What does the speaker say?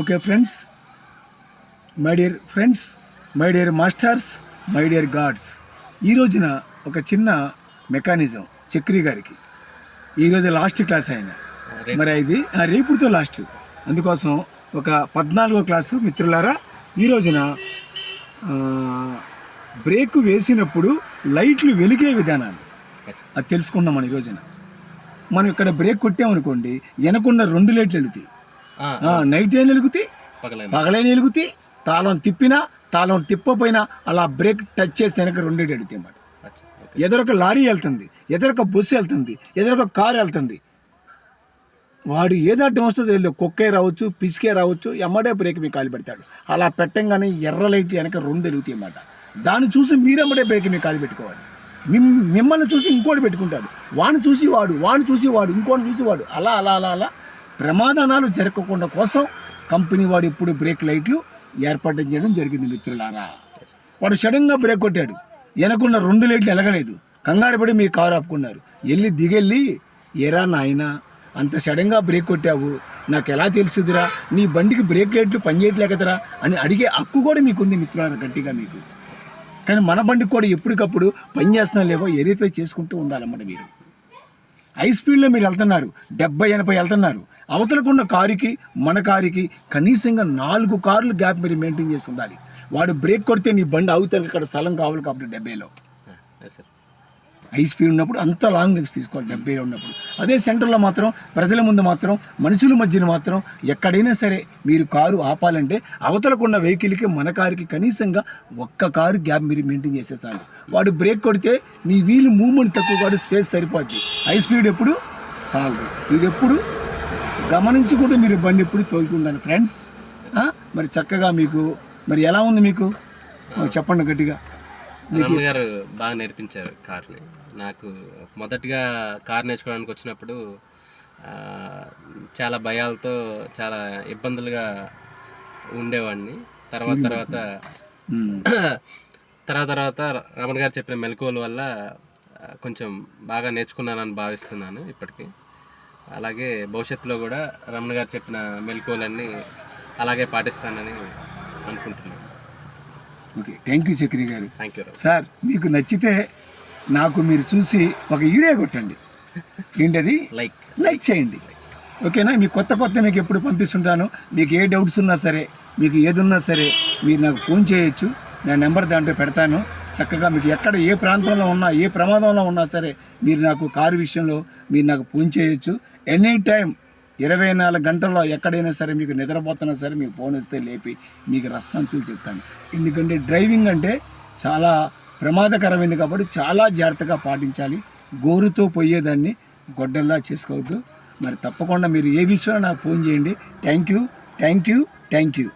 Okay friends my dear friends my dear masters my dear gods ఈ రోజున ఒక చిన్న మెకానిజం చక్రి గారికి. ఈరోజు లాస్ట్ క్లాస్ ఆయన. మరి ఇది ఆ, రేపుతో లాస్ట్. అందుకోసం ఒక పద్నాలుగో క్లాసు మిత్రులారా ఈ రోజున బ్రేక్ వేసినప్పుడు లైట్లు వెలిగే విధానాలు. అది తెలుసుకున్నాం మనం ఈ రోజున. మనం ఇక్కడ బ్రేక్ కొట్టామనుకోండి వెనకున్న రెండు లైట్లు వెలుగుతాయి. ఆ, నైట్ ఏం వెలుగుతాయి పగలైన పగలైన వెలుగుతాయి తాళం తిప్పినా తాళం తిప్పపోయినా అలా బ్రేక్ టచ్ చేస్తే వెనక రెండేటి వెళుతాయి అన్నమాట. ఎదురొక లారీ వెళ్తుంది ఎదురొక బస్సు వెళ్తుంది ఎదురొక కారు వెళ్తుంది. వాడు ఏదో అడ్డం వస్తుందో తెలియదు కుక్కే రావచ్చు పిసికే రావచ్చు ఎమ్మడే బ్రేక్ మీకు కాలు పెడతాడు. అలా పెట్టంగానే ఎర్ర లైట్ వెనక రెండు వెలుగుతాయి అన్నమాట. దాన్ని చూసి మీరెమ్మడే బ్రేక్ మీకు కాలు పెట్టుకోవాలి. మిమ్ మిమ్మల్ని చూసి ఇంకోటి పెట్టుకుంటాడు. వాడిని చూసి వాడు వాడిని చూసి వాడు ఇంకోటి చూసి వాడు. అలా అలా అలా అలా ప్రమాదాలు జరగకుండా కోసం కంపెనీ వాడు ఇప్పుడు బ్రేక్ లైట్లు ఏర్పాటు చేయడం జరిగింది మిత్రులారా. వాడు సడన్గా బ్రేక్ కొట్టాడు. వెనకున్న రెండు లైట్లు ఎలగలేదు కంగారు పడి మీ కారు ఆపుకున్నారు. వెళ్ళి దిగెళ్ళి ఎరా నాయనా అంత సడన్గా బ్రేక్ కొట్టావు. నాకు ఎలా తెలుసుదిరా? నీ బండికి బ్రేక్ లైట్లు పనిచేయట్లేకదరా అని అడిగే హక్కు కూడా మీకుంది మిత్రులారా గట్టిగా మీకు. కానీ మన బండికి కూడా ఎప్పటికప్పుడు పని చేస్తున్నా లేవో వెరిఫై చేసుకుంటూ ఉండాలన్నమాట మీరు. హై స్పీడ్లో మీరు వెళ్తున్నారు డెబ్బై ఎనభై వెళ్తున్నారు. అవతలకున్న కారుకి మన కారుకి కనీసంగా నాలుగు కార్లు గ్యాప్ మీరు మెయింటైన్ చేసి ఉండాలి. వాడు బ్రేక్ కొడితే నీ బండి అవతల ఇక్కడ స్థలం కావాలి కాబట్టి డెబ్బైలో. సార్ హై స్పీడ్ ఉన్నప్పుడు అంత లాంగ్ లెగ్స్ తీసుకోవాలి డెబ్బైలో ఉన్నప్పుడు. అదే సెంటర్లో మాత్రం ప్రజల ముందు మాత్రం మనుషుల మధ్యన మాత్రం ఎక్కడైనా సరే మీరు కారు ఆపాలంటే అవతలకున్న వెహికల్కి మన కారుకి కనీసంగా ఒక్క కారు గ్యాప్ మీరు మెయింటైన్ చేసేసాలి వాడు బ్రేక్ కొడితే నీ వీల్ మూవ్మెంట్ తక్కువ కాదు స్పేస్ సరిపోద్ది. హై స్పీడ్ ఎప్పుడు? చాలదు ఇది ఎప్పుడు? గమనించి కూడా మీరు బండి ఎప్పుడు తోలుతుండాలి ఫ్రెండ్స్. మరి చక్కగా మీకు మరి ఎలా ఉంది మీకు చెప్పండి గట్టిగా. రమణ గారు బాగా నేర్పించారు కార్ని. నాకు మొదటిగా కార్ నేర్చుకోవడానికి వచ్చినప్పుడు చాలా భయాలతో చాలా ఇబ్బందులుగా ఉండేవాడిని. తర్వాత తర్వాత ఉమ్. తర్వాత తర్వాత రమణ గారు చెప్పిన మెలకువల వల్ల కొంచెం బాగా నేర్చుకున్నానని భావిస్తున్నాను ఇప్పటికీ. అలాగే భవిష్యత్తులో కూడా రమణ గారు చెప్పిన మెలకువలన్నీ అలాగే పాటిస్తానని అనుకుంటున్నాను. ఓకే థ్యాంక్ యూ చక్రి గారు. సార్ మీకు నచ్చితే నాకు మీరు చూసి ఒక వీడియో కొట్టండి. ఏంటది? లైక్ లైక్ చేయండి. ఓకేనా? మీకు కొత్త కొత్త మీకు ఎప్పుడు పంపిస్తుంటాను మీకు ఏ డౌట్స్ ఉన్నా సరే మీకు ఏది ఉన్నా సరే మీరు నాకు ఫోన్ చేయొచ్చు. నా నెంబర్ దాంట్లో పెడతాను. చక్కగా మీకు ఎక్కడ ఏ ప్రాంతంలో ఉన్నా ఏ ప్రమాదంలో ఉన్నా సరే మీరు నాకు కారు విషయంలో మీరు నాకు ఫోన్ చేయొచ్చు. ఎనీ టైం ఇరవై నాలుగు గంటల్లో ఎక్కడైనా సరే మీకు నిద్రపోతున్నా సరే మీకు ఫోన్ వస్తే లేపి మీకు రెస్పాన్సిబుల్ చెప్తాను. ఎందుకంటే డ్రైవింగ్ అంటే చాలా ప్రమాదకరమైంది కాబట్టి చాలా జాగ్రత్తగా పాటించాలి. గోరుతో పోయేదాన్ని గొడ్డల్లా చేసుకోవద్దు. మరి తప్పకుండా మీరు ఏ విషయంలో నాకు ఫోన్ చేయండి. Thank you thank you thank you.